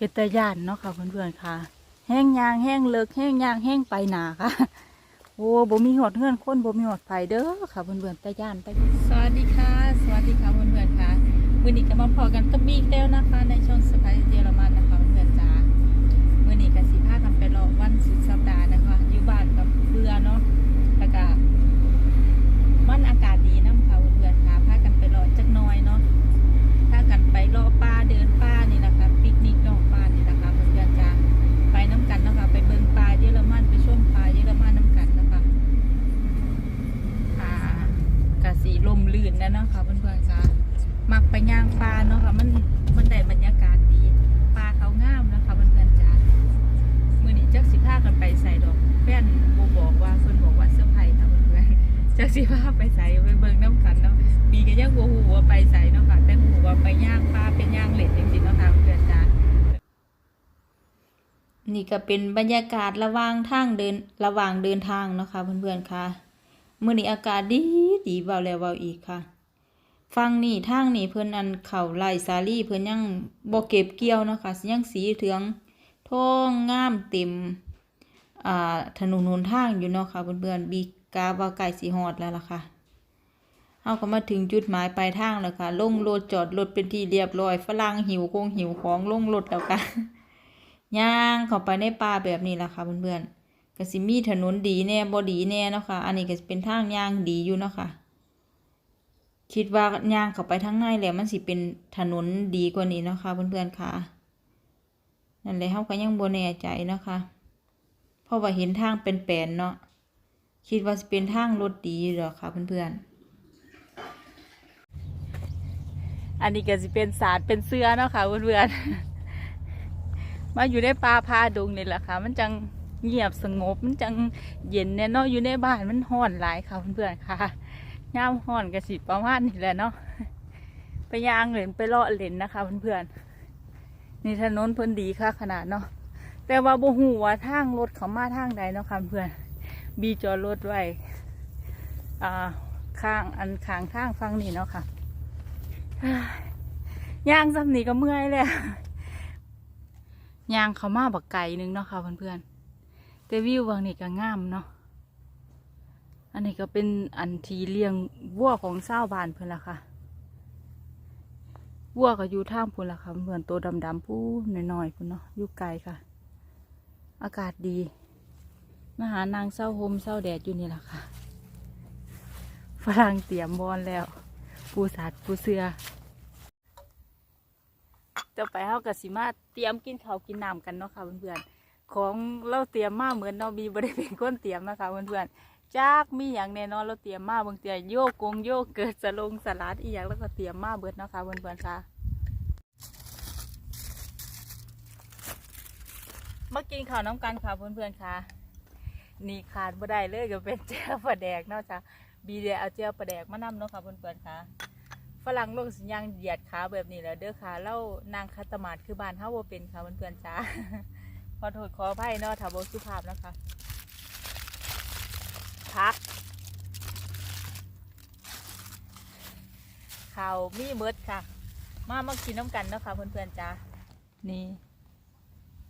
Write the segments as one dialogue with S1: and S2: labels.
S1: เป็นตะย่านเนาะค่ะเพื่อนๆค่ะ แห้งยางแห้งเลิกแห้งยางแห้งไปหนาค่ะ โอ้บ่มีหอดเงื่อนคนบ่มีหอดไฟเด้อค่ะเพื่อนๆตะย่านตาย่านสวัสดีค่ะ สวัสดีค่ะเพื่อนๆค่ะวันนี้ก็มาพอกันกับบีกแล้วนะคะ ในช่องสไปเยอรมันนะคะเพื่อนๆจ้ามื้อนี้ก็สิพากันไปรอวันสุดสัปดาห์นะคะ อยู่บ้านกับเบื่อเนาะแล้วก็มันอากาศดีน้ำค่ะเพื่อนๆค่ะพากันไปรอจักหน้อยเนาะ ถ้ากันไปรอป่าเดินป่านี่นะคะปิกนิกนอกป่านี่นะคะเพื่อนๆจ้าไปน้ำกันเนาะคะไปเบิ่งป่าเยอรมันไปชมป่าเยอรมันน้ำกันนะคะค่ะกะสีลมลื่นนะเนาะค่ะเพื่อนๆจ้ามักไปย่างป่าเนาะค่ะมันมันได้บรรยากาศดีป่าเขางามนะคะเพื่อนๆจ้ามื้อนี้จักสิพากันไปใส่ดอกแป้นบ่บอกว่าเพิ่นบอกว่าเสื้อร์ไผ่ค่ะเพื่อนๆจัก สิพาไปใส่ไปเบิ่งน้ำกันเนาะบีก็ยังบ่ฮู้ว่าไปไสเนาะค่ะ แต่ฮู้ว่าไปย่างปลาเป็นย่างเหล่นจริงๆเนาะค่ะเพื่อนจ้านี่ก็เป็นบรรยากาศระหว่างทางเดินระหว่างเดินทางเนาะค่ะเพื่อนๆค่ะมื้อนี้อากาศดีดีเว้าแล้วเว้าอีกค่ะฟังนี่ทางนี่เพิ่นอันเข้าไร่สาลี่เพิ่นยังบ่เก็บเกี่ยวเนาะค่ะยังสีเหลืองทองงามเต็มอ่าถนนหนทางอยู่เนาะค่ะเพื่อนๆบี กาว่าใกล้สิฮอดแล้วล่ะค่ะเราก็มาถึงจุดหมายปลายทางแล้วค่ะลงรถจอดรถเป็นที่เรียบร้อยฝรั่งหิวคงหิวของลงรถแล้วค่ะย่างเข้าไปในป่าแบบนี้แหละค่ะเพื่อนๆก็สิมีถนนดีแน่บ่ดีแน่เนาะค่ะ อันนี้ก็เป็นทางย่างดีอยู่เนาะค่ะ คิดว่าย่างเข้าไปทางในแล้วมันสิเป็นถนนดีกว่านี้เนาะค่ะเพื่อนๆค่ะนั่นแหละเฮาก็ยังบ่แน่ใจเนาะค่ะเพราะว่าเห็นทางเป็นแปลนเนาะ คิดว่าสิเป็นทางรถดีอยู่ดอคะเพื่อนๆ อันนี้ก็จะเป็นสารเป็นเสื้อเนาะค่ะเพื่อนๆ มาอยู่ในป่าพาดงนี่แหละค่ะ มันจังเงียบสงบ มันจังเย็นเนี่ยเนาะอยู่ในบ้านมันห้อนหลายค่ะเพื่อนๆค่ะย่ามห้อนก็สิประมาณนี่แหละเนาะ ไปย่างเล่นไปเลาะเล่นนะคะเพื่อนๆนี่ถนนเพิ่นดีค่ะขนาดเนาะ แต่ว่าบ่ฮู้ว่าทางรถเขามาทางใดเนาะค่ะเพื่อน บีจอดรถไว้ข้างอันข้างทางฟังนี่เนาะค่ะย่างซ้ำนี่ก็เมื่อยเลยย่างเขามาบักไก่หนึงเนาะค่ะเพื่อนๆแต่วิววังนี่ก็งามเนาะอันนี้ก็เป็นอันทีเลี้ยงวัวของเศร้าบานเพื่อนละค่ะวัวก็อยู่ท่ามพุ่นละค่ะเพื่อนตัวดำๆผู้หน้อยๆพุ่นเนาะอยู่ไกลค่ะ อากาศดี มาหานางเศร้าโฮมเศร้าแดดอยู่นี่แหละค่ะ ฝรั่งเตรียมบอลแล้ว ปูสัตว์ปูเสือจะไปเฮากับสิมาเตรียมกินข้าวกินน้ำกันเนาะค่ะเพื่อนๆ ของเราเตรียมมาเหมือนเรามีบริเป็นคนเตรียมนะคะเพื่อนๆจากมีอย่างแน่นอนเราเตรียมมาบางเตียโยกกงโยกเกิดสลงสลัดอีกอย่างแล้วก็เตรียมมาเบิดเนาะค่ะเพื่อนๆค่ะมากินข้าวน้ำกันค่ะเพื่อนๆค่ะ นี่ขาดบ่ได้เลยก็เป็นเจ้าปลาแดกเนาะจ้ะบีเดเอาเจียวปลาแดกมานำเนาะค่ะเพื่อนๆค่ะฝรั่งลกสัญญางเหยียดขาแบบนี้แล้วเด้อค่ะเล่านางคัตมาดคือบ้านเฮาบ่เป็นค่ะเพื่อนๆจ้าขอโทษขออภัยเนาะถ้าบ่สุภาพนะคะพักข่าวมีเมิดค่ะ มามากินน้ำกันเนาะค่ะเพื่อนๆจ้านี่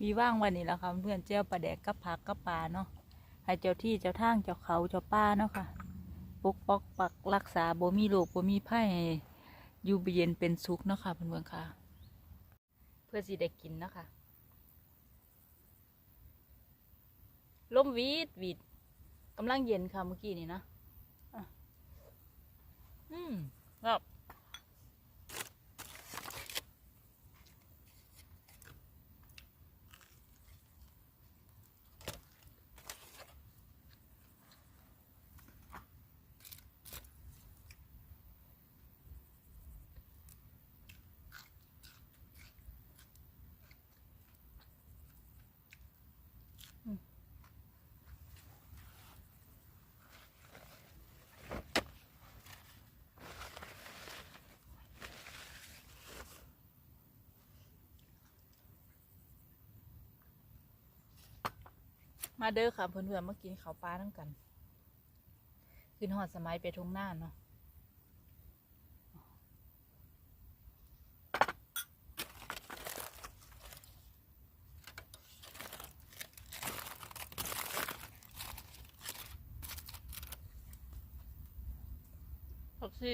S1: มีว่างวันนี้แล้วค่ะเพื่อนเจียวปลาแดกกับผักกับปลาเนาะ ให้เจ้าที่เจ้าทางเจ้าเขาเจ้าป่าเนาะค่ะปกปักปักรักษาบ่มีโรคบ่มีภัยให้อยู่เย็นเป็นสุขเนาะค่ะเพื่อนๆค่ะ เพื่อสิได้กินเนาะค่ะลมวีดวีดกำลังเย็นค่ะเมื่อกี้นี่นะอะอืมครับ มาเด้อค่ะเพื่อนๆมากินข้าวปลาตั้งกัน ขึ้นหอดสมัยไปทงหน้าเนาะ
S2: ผักชี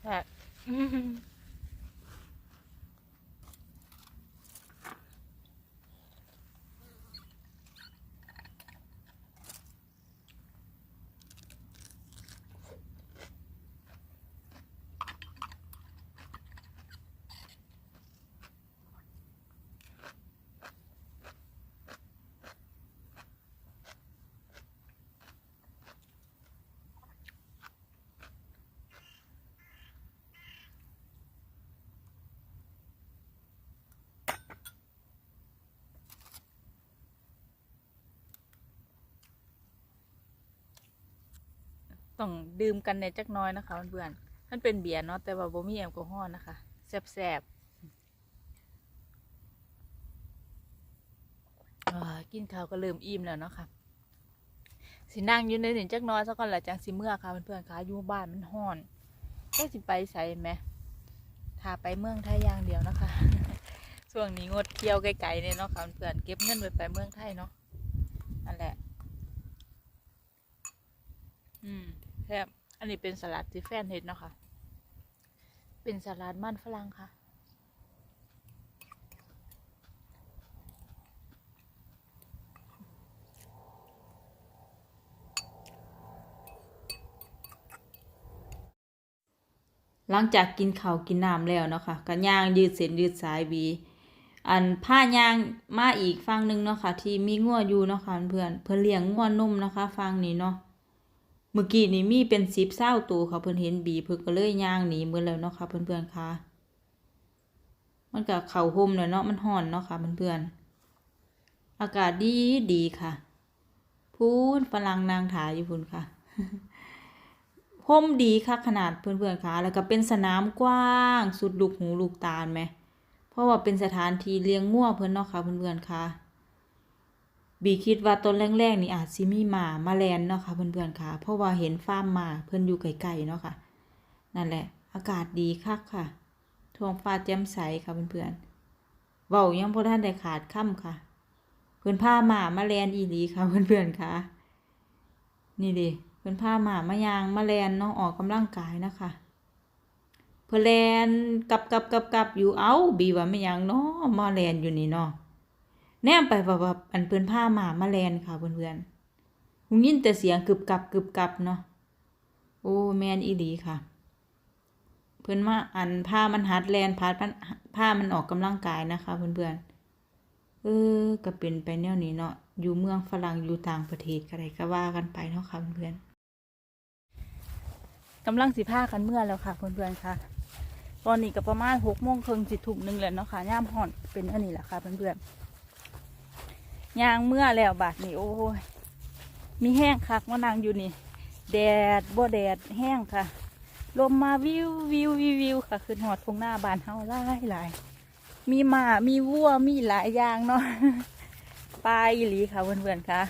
S2: แซ่บ ต้องดื่มกันในจักน้อยนะคะเพื่อนๆมันเป็นเบียร์เนาะแต่ว่าบ่มีแอลกอฮอล์นะคะแซ่บๆอ่ากินข้าวก็เริ่มอิ่มแล้วเนาะค่ะสินั่งอยู่ในนี่จักน้อยสักก่อนหละจังสิเมื่อค่ะเพื่อนๆค่ะอยู่บ้านมันห้อนก็สิไปใส่ไหมถ้าไปเมืองไทยอย่างเดียวนะคะช่วงนี้งดเที่ยวไกลๆเนี่ยเนาะค่ะเพื่อนเก็บเงินไว้ไปเมืองไทยเนาะนั่นแหละ อืม ซ่บอันนี้เป็นสลัดที่แฟนเห็ดเนาะค่ะ เป็นสลัดมันฝรั่งค่ะ
S1: หลังจากกินข้าวกินน้ำแล้วเนาะค่ะก็ย่างยืดเส้นยืดสายบีอันผ้ายางมาอีกฝั่งหนึ่งเนาะค่ะที่มีงัวอยู่เนาะค่ะเพื่อนเพิ่นเลี้ยงงัวนุ่มนะคะฝั่งนี้เนาะ เมื่อกี้นี่มีเป็นสิบเศร้าตัวค่ะเพิ่นเห็นบีเพิ่นก็เลยย่างหนีมือแล้วเนาะค่ะเพื่อนๆค่ะ มันก็เข่าห่มเลยเนาะมันห่อนเนาะค่ะเพื่อนๆอากาศดีดีค่ะ พูนฝรั่งนางถาอยู่พูนค่ะห่มดีค่ะขนาดเพื่อนๆค่ะ แล้วก็เป็นสนามกว้าง สุดลูกหูลูกตาลไหม เพราะว่าเป็นสถานที่เลี้ยงงัวเพื่อนเนาะค่ะเพื่อนๆค่ะ บีคิดว่าต้นแรกๆนี่อาจสิมีหมามาแลนเนาะค่ะเพื่อนๆค่ะ เพราะว่าเห็นฟาร์มหมาเพื่อนอยู่ไกลๆเนาะค่ะ นั่นแหละ อากาศดีคักค่ะท้องฟ้าแจ่มใสค่ะเพื่อนๆเว้ายังพอท่านได้ขาดค่ำค่ะ เพื่อนพาหมามาแลนอีหลีค่ะเพื่อนๆค่ะ นี่ดิเพื่อนพาหมามายางมาแลนเนาะออกกำลังกายนะคะเพื่อแลนกับกับกับกับอยู่เอ้าบีว่าไม่ยังเนาะมาแลนอยู่นี่เนาะ แนมไปว่าว่าอันเพื่อนผ้าหมามาแลนค่ะเพื่อนๆหูยินแต่เสียงกึบกับกึบกับเนาะโอ้แมนอีหลีค่ะ เพื่อนมาอันผ้ามันหัดแลนพาดมันผ้ามันออกกำลังกายนะคะ เพื่อนๆเออก็เป็นไปแนวนี้เนาะอยู่เมืองฝรั่งอยู่ต่างประเทศก็ได้ก็ว่ากันไปเนาะค่ะเพื่อนๆ
S2: กำลังสิผ้ากันเมื่อแล้วค่ะเพื่อนๆค่ะ ตอนนี้ก็ประมาณหกโมงครึ่งสิทุ่มหนึ่งแล้วเนาะค่ะย่ามห่อนเป็นอันนี้แหละค่ะเพื่อนๆ ยางเมื่อแล้วบาดนี้โอ้ยมีแห้งคักมานั่งอยู่นี่ แดดบ่แดดแห้งค่ะ ลมมาวิววิววิววิวค่ะขึ้นหอดทงหน้าบานเฮาหลายหลายมีหมามีวัวมีหลายอย่างเนาะปลาอีหลีค่ะเพื่อนๆค่ะ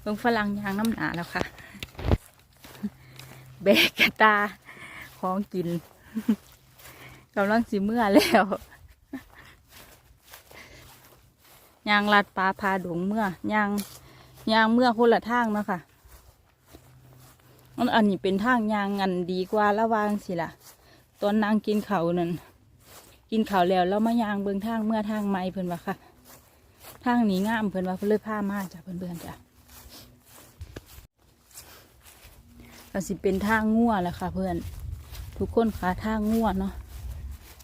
S2: เบิ่งฝรั่งยางน้ำหนาแล้วค่ะแบกกระตาของกินกำลังสิเมื่อแล้ว ยางลัดปลาพาดงเมื่อยางยางเมื่อคนละทางเนาะค่ะอันอันนี้เป็นทางยางงันดีกว่าระวางสิล่ะ ตอนนางกินเขานั่นกินเขาแล้วแล้วมายางเบิงทางเมื่อทางไม่เพิ่อนว่าค่ะ ทางนี้งามเพิ่อนว่าเพิ่นเลยพามาจ้ะเพื่อนๆจ้ะก็สิเป็นทางงัวแหละค่ะ เพื่อน ทุกคนขาทางงัวเนาะ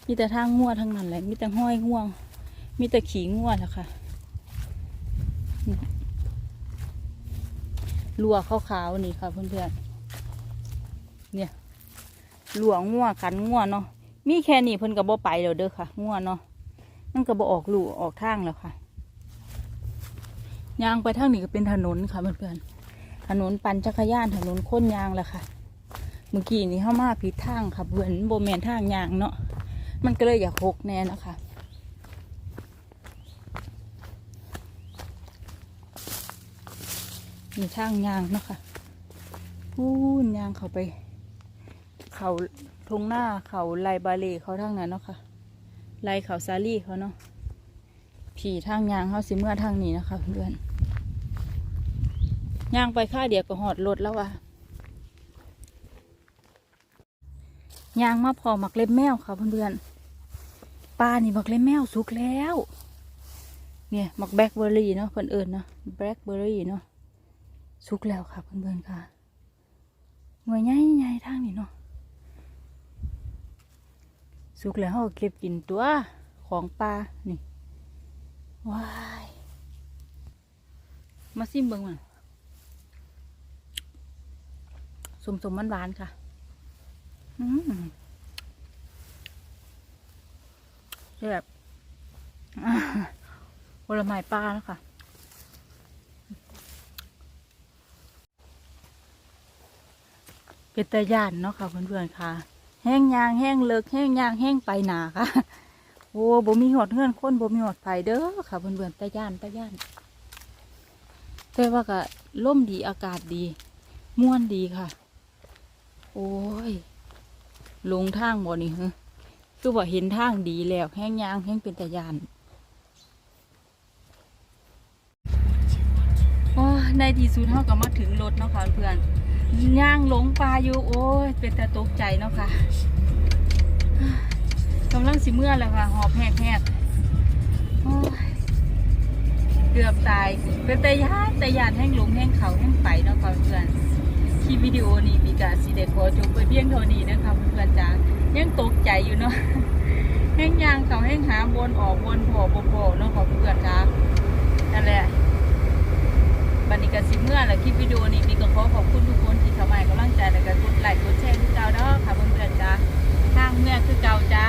S2: มีแต่ทางงัวทั้งนั้นแหละมีแต่ห้อยง่วง มีแต่ขี่งัวแหละค่ะ ลัวขาวๆนี่ค่ะเพื่อนๆเนี่ยหลวงงัวขันงัวเนาะมีแค่นี้เพิ่นก็บ่ไปแล้วเด้อค่ะงัวเนาะมันก็บ่ออกลู่ออกทางแล้วค่ะยางไปทางนี้ก็เป็นถนนค่ะเพื่อนๆถนนปั่นจักรยานถนนค้นยางแหละค่ะ เมื่อกี้นี้เข้ามาผิดทางค่ะเหมือนโบแมนทางยางเนาะมันก็เลยอยากหกแน่นะคะ มีทางยางเนาะค่ะพูนยางเขาไป เขาทงหน้าเขาไลบาเลเขาทางนั้นเนาะค่ะไลเขาซาลี่เขาเนาะผีทางยางเขาสิเมื่อทางนี้นะคะเพื่อนย่างไปค่าเดียวก็หอดรถแล้วว่ะยางมาพอหมักเล็บแมวค่ะเพื่อนๆปลานี่หมักเล็บแมวสุกแล้ว เนี่ยหมักแบล็คเบอร์รี่เนาะเพื่อนเอิญเนาะแบล็คเบอร์รี่เนาะ สุกแล้วค่ะเพื่อนๆค่ะหน่วยใหญ่ๆทางนี้เนาะสุกแล้วเราก็เก็บกินตัวของปลานี่ว้ายมาซิมเบิ่งมันสมสมมันหวานค่ะอืมแบบผลไม้ปลาแล้วค่ะ เป็นตะย่านเนาะค่ะเพื่อนๆค่ะ แห้งยางแห้งเลิกแห้งยางแห้งไปหนาค่ะ โอ้บ่มีหอดเงื่อนคนบ่มีหอดไฟเด้อค่ะเพื่อนๆตะย่านตะย่านแต่ว่าก็ล่มดีอากาศดีม่วนดีค่ะ โอ้ยลงทางบ่นี่ฮะคือว่าเห็นทางดีแล้วแห้งยางแห้งเป็นตะยานโอ้ในที่สุดเฮาก็มาถึงรถเนาะค่ะเพื่อน ย่างหลงปลาอยู่ โอ้ยเป็นแต่ตกใจเนาะค่ะกำลังสิเมื่อแล้วค่ะ หอบแหกแหกเกือบตาย เป็นแต่ยานแต่ยานแห้งหลงแห้งเขาแห้งไปเนาะค่ะเพื่อนคลิปวิดีโอนี้มีการสีเดขอจบไปเพียงเท่านี้นะคะเพื่อนจ้ายังตกใจอยู่เนาะแห้งยางเขาแห้งหาบนออกบนโผล่โผล่เนาะค่ะเพื่อนจ้านั่นแหละ บันนี้ก็สิเมื่อและคลิปวิดีโอนี้มีก็ขอขอบคุณทุกคนที่เข้ามาให้กำลังใจและก็กดไลค์กดแชร์ทุกเจ้า
S1: เนาะค่ะเพื่อนๆจ้าข้างเมื่อคือเก่า
S2: จ้า